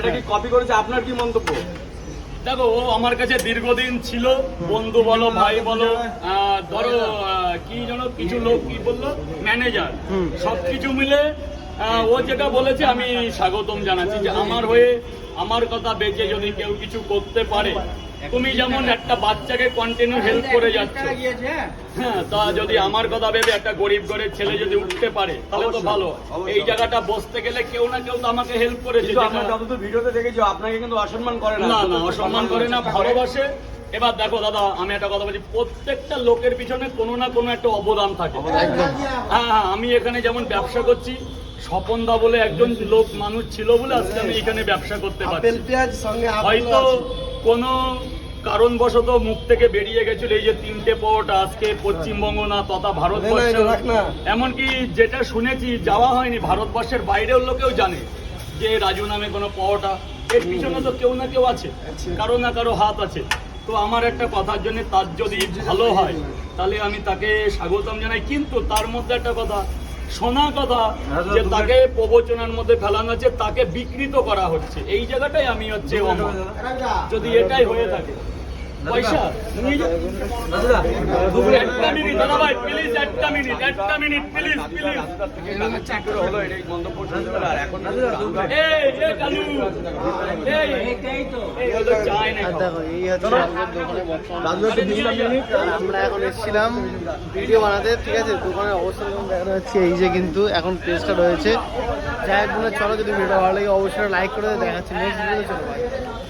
এটা কি কপি করেছে? আপনার কি মন্তব্য? দেখো ও আমার কাছে দীর্ঘদিন ছিল। বন্ধু বলো ভাই বলো আহ, ধরো কি যেন কিছু লোক কি বলল? ম্যানেজার সবকিছু মিলে ও যেটা বলেছে আমি স্বাগতম জানাচ্ছি যে আমার হয়ে আমার কথা বেঁচে যদি কেউ কিছু করতে পারে তুমি যেমন একটা বাচ্চাকে কন্টিনিউ হেল্প করে যাচ্ছ। হ্যাঁ তা যদি আমার কথা ভেবে একটা গরিব ঘরের ছেলে যদি উঠতে পারে তাহলে তো ভালো। এই জায়গাটা বসতে গেলে কেউ না কেউ তো আমাকে হেল্প করেছে যতদূর ভিডিওতে দেখেছি আপনাকে কিন্তু অসম্মান করে না। না না অসম্মান করে না ভালোবাসে। এবার দেখো দাদা আমি একটা কথা বলছি প্রত্যেকটা লোকের পিছনে কোনো না কোনো একটা অবদান থাকে। হ্যাঁ হ্যাঁ আমি এখানে যেমন ব্যবসা করছি স্বপনদা বলে একজন লোক মানুষ ছিল বলে আজকে আমি এখানে ব্যবসা করতে পারছি। হয়তো কোনো কারণবশত মুখ থেকে বেরিয়ে গেছিল এই যে তিনটে পট আজকে পশ্চিমবঙ্গ না তথা ভারতবর্ষ। এমনকি যেটা শুনেছি যাওয়া হয়নি ভারতবর্ষের বাইরের লোকেও জানে যে রাজু নামে কোনো পাওয়াটা এর পিছনে তো কেউ না কেউ আছে। কারও না কারও হাত আছে। তো আমার একটা কথার জন্য তার যদি ভালো হয় তাহলে আমি তাকে স্বাগতম জানাই। কিন্তু তার মধ্যে একটা কথা শোনা কথা যে তাকে প্রবচনের মধ্যে ফেলানো হচ্ছে তাকে বিকৃত করা হচ্ছে। এই জায়গাটাই আমি হচ্ছে যদি এটাই হয়ে থাকে। পয়সা। নিয়ে যাও। একটা মিনিট দাদা ভাই প্লিজ একটা মিনিট একটা মিনিট প্লিজ প্লিজ হলো এটাই মন্তব্য শুনতে আর এখন এই এই কালু এই এই হলো চায় না দেখো এই হচ্ছে আমাদের দোকানে আমরা এখন এসেছিলাম ভিডিও বানাতে ঠিক আছে? দোকানের অবস্থা যেমন দেখানো হচ্ছে এই যে কিন্তু এখন পেজটা রয়েছে। যাই হোক চলো যদি ভিডিও ভালো লাগে অবশ্যই লাইক করে দেখাচ্ছি নেক্সট ভিডিও চলো bye।